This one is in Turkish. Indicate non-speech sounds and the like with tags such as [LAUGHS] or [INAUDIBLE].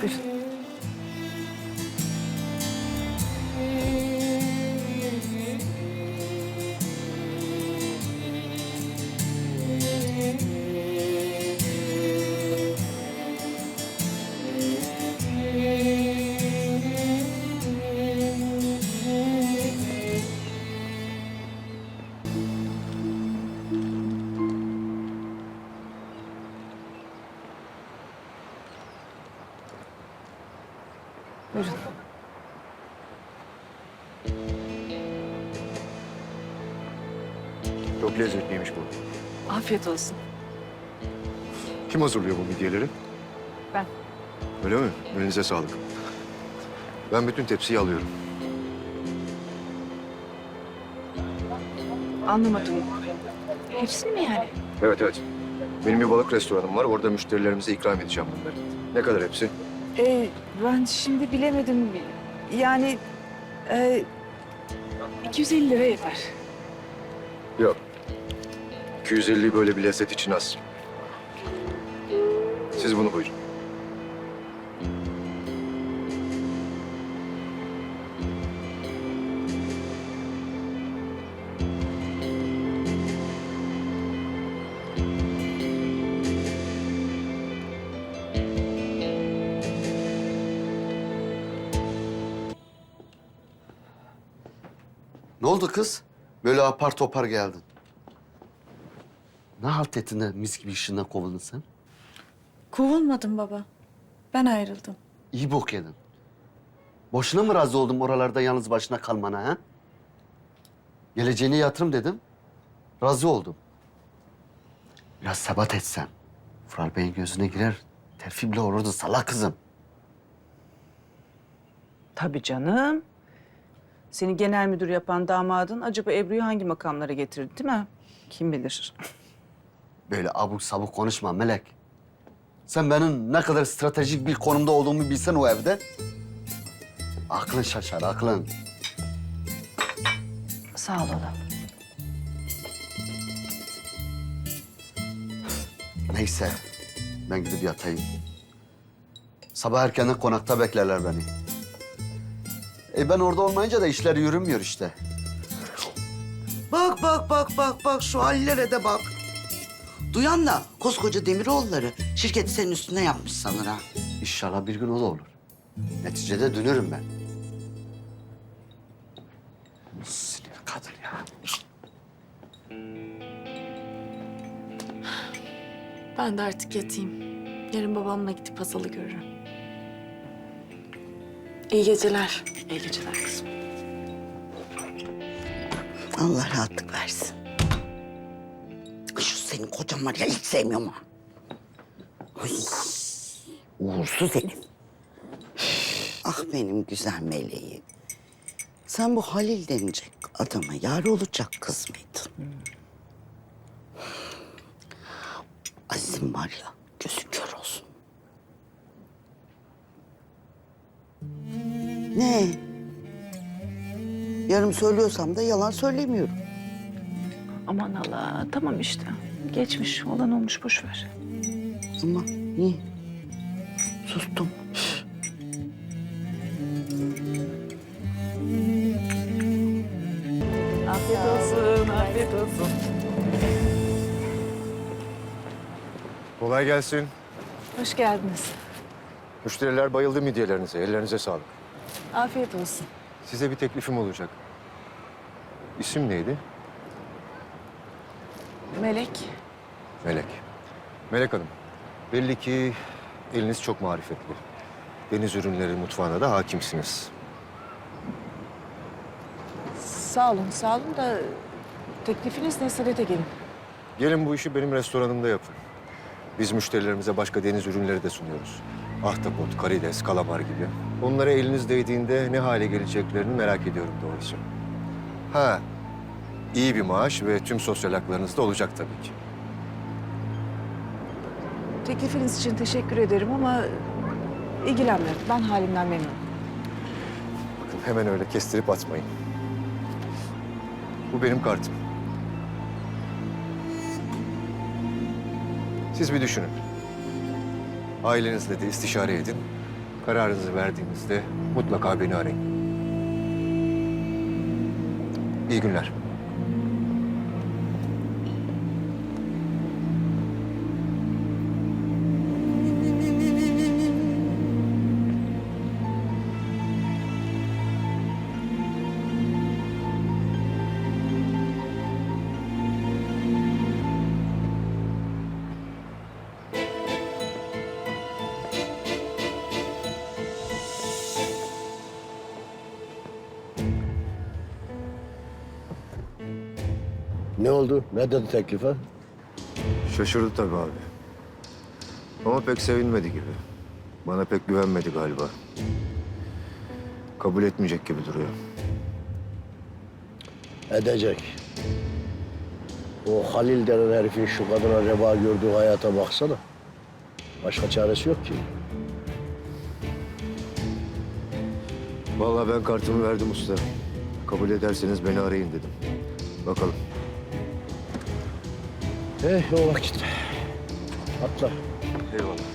就是。Buyurun. Çok lezzetliymiş bu. Afiyet olsun. Kim hazırlıyor bu midyeleri? Ben. Öyle mi? Elinize sağlık. Ben bütün tepsiyi alıyorum. Anlamadım. Hepsini mi yani? Evet evet. Benim bir balık restoranım var. Orada müşterilerimize ikram edeceğim bunları. Ne kadar hepsi? Ee, ben şimdi bilemedim. Yani e, 250 lira yeter. Yok. 250 böyle bir lezzet için az. Siz bunu buyurun. Ne oldu kız? Böyle apar topar geldin. Ne halt ettin de mis gibi işinden kovuldun sen? Kovulmadım baba. Ben ayrıldım. İyi bok yedin. Boşuna mı razı oldum oralarda yalnız başına kalmana ha? Geleceğine yatırım dedim. Razı oldum. Biraz sebat etsen. Fural Bey'in gözüne girer. Terfi bile olurdu salak kızım. Tabii canım. Seni genel müdür yapan damadın acaba Ebru'yu hangi makamlara getirdi değil mi? Kim bilir. [LAUGHS] Böyle abuk sabuk konuşma Melek. Sen benim ne kadar stratejik bir konumda olduğumu bilsen o evde. Aklın şaşar, aklın. Sağ ol oğlum. Neyse, ben gidip yatayım. Sabah erkenden konakta beklerler beni. E ben orada olmayınca da işler yürümüyor işte. Bak bak bak bak bak şu hallere de bak. Duyan da koskoca Demiroğulları şirketi senin üstüne yapmış sanır ha. İnşallah bir gün o da olur. Neticede dönürüm ben. Sinir kadın ya. Ben de artık yatayım. Yarın babamla gidip Hazal'ı görürüm. İyi geceler. İyi geceler kızım. Allah rahatlık versin. Şu senin kocan var ya hiç sevmiyorum ha. Ay, uğursuz herif. Ah benim güzel meleğim. Sen bu Halil denecek adama yar olacak kız mıydın? Aziz'im var ya Ne? Yarım söylüyorsam da yalan söylemiyorum. Aman Allah. Tamam işte. Geçmiş. Olan olmuş. Boş ver. Ama niye? Sustum. Afiyet olsun, afiyet olsun. Kolay gelsin. Hoş geldiniz. Müşteriler bayıldı midyelerinize. Ellerinize sağlık. Afiyet olsun. Size bir teklifim olacak. İsim neydi? Melek, Melek. Melek Hanım, belli ki eliniz çok marifetli. Deniz ürünleri mutfağına da hakimsiniz. sağ olun, sağ olun da teklifiniz neyse de gelin. Gelin bu işi benim restoranımda yapın. Biz müşterilerimize başka deniz ürünleri de sunuyoruz. Ahtapot, karides, kalamar gibi. Onlara eliniz değdiğinde ne hale geleceklerini merak ediyorum doğrusu. Ha, iyi bir maaş ve tüm sosyal haklarınız da olacak tabii ki. Teklifiniz için teşekkür ederim ama ilgilenmiyorum. Ben halimden memnunum. Bakın hemen öyle kestirip atmayın. Bu benim kartım. Siz bir düşünün. Ailenizle de istişare edin. Kararınızı verdiğinizde mutlaka beni arayın. İyi günler. Ne oldu? Ne dedi teklife? Şaşırdı tabii abi. Ama pek sevinmedi gibi. Bana pek güvenmedi galiba. Kabul etmeyecek gibi duruyor. Edecek. O Halil denen herifin şu kadına reva gördüğü hayata baksana. Başka çaresi yok ki. Vallahi ben kartımı verdim usta. Kabul ederseniz beni arayın dedim. Bakalım. Eh o vakit. Atla. Eyvallah.